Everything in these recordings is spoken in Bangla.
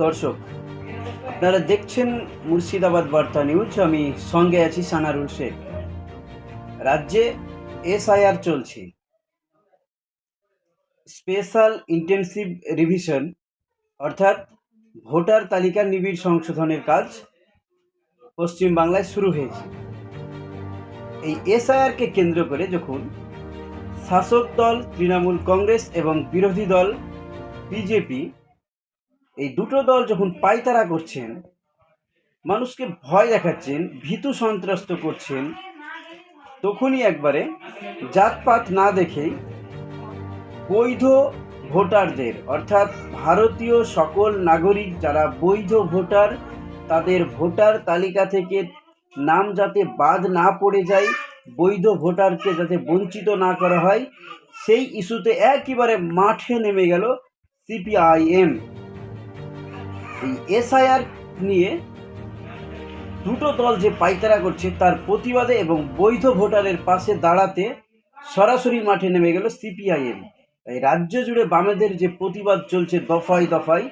দর্শক, আপনারা দেখছেন মুর্শিদাবাদ বার্তা নিউজ। আমি সঙ্গে আছি সানারুল শেখ। রাজ্যে এসআইআর চলছে। স্পেশাল ইন্টেনসিভ রিভিশন, অর্থাৎ ভোটার তালিকা নিবিড় সংশোধনের কাজ পশ্চিম বাংলায় শুরু হয়েছে। এই এসআইআরকে কেন্দ্র করে যখন শাসক দল, তৃণমূল কংগ্রেস এবং বিরোধী দল, বিজেপি এই দুটো দল যখন পায়তারা করছেন, মানুষকে ভয় দেখাচ্ছেন, ভীতু সন্ত্রস্ত করছেন, তখনই একবারে জাতপাত না দেখেই বৈধ ভোটারদের, অর্থাৎ ভারতীয় সকল নাগরিক যারা বৈধ ভোটার, তাদের ভোটার তালিকা থেকে নাম যাতে বাদ না পড়ে যায়, বৈধ ভোটারকে যাতে বঞ্চিত না করা হয়, সেই ইস্যুতে একেবারে মাঠে নেমে গেল সিপিআইএম। এই এসআইআর নিয়ে দুটো দল যে পাইতারা করছে, তার প্রতিবাদে এবং বৈধ ভোটারের পাশে দাঁড়াতে সরাসরি মাঠে নেমে গেল সিপিআইএম। তাই রাজ্য জুড়ে বামেদের যে প্রতিবাদ চলছে দফায় দফায়,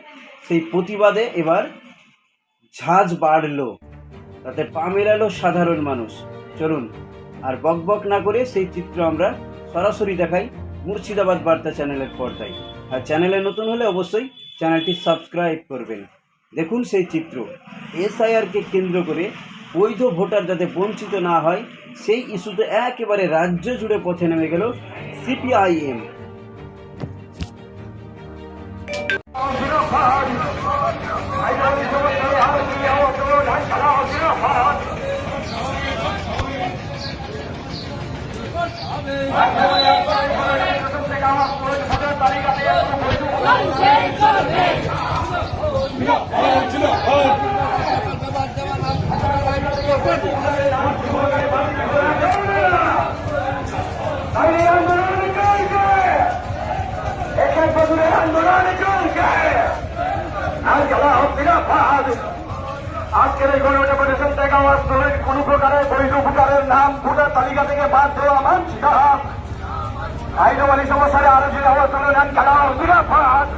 সেই প্রতিবাদে এবার ঝাঁজ বাড়লো। তাতে পা মেলালো সাধারণ মানুষ। চলুন, আর বকবক না করে সেই চিত্র আমরা সরাসরি দেখাই মুর্শিদাবাদ বার্তা চ্যানেলের পর্দায়। আর চ্যানেলে নতুন হলে অবশ্যই চ্যানেলটি সাবস্ক্রাইব করবেন। দেখুন সেই চিত্র। এসআইআরকে কেন্দ্র করে বৈধ ভোটার যাতে বঞ্চিত না হয়, সেই ইস্যুতে একেবারে রাজ্য জুড়ে পথে নেমে গেল সিপিআইএম। আরে আন্দোলন চলছে একে বছরের আন্দোলন চলছে আর খেলা হচ্ছে না ফাঁদ আজকের এই গণডেপুটেশন থেকে আওয়াজ তোলেন কোন প্রকারের বৈধ ভোটারের নাম ভোটার তালিকা থেকে বাদ দেওয়া মানছি না আইনবাণী সমস্যারে আরও যদি আওয়াজ তোলেন খেলা হচ্ছে না ফাঁদ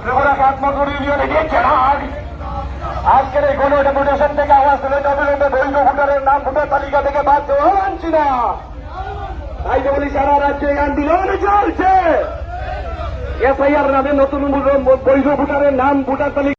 ত্রিপুরাকে আত্মকরি দিয়ে রাগ আজকের এই গণডেপুটেশন থেকে আওয়াজ তুলে অবিলম্বে বৈধ ভোটারের নাম ভোটার তালিকা থেকে বাদ দেওয়া মানছি না তাই তো বলি সারা রাজ্যে আন্দোলন চলছে। এফআইআর নামে নতুন বৈধ ভোটারের নাম ভোটার তালিকা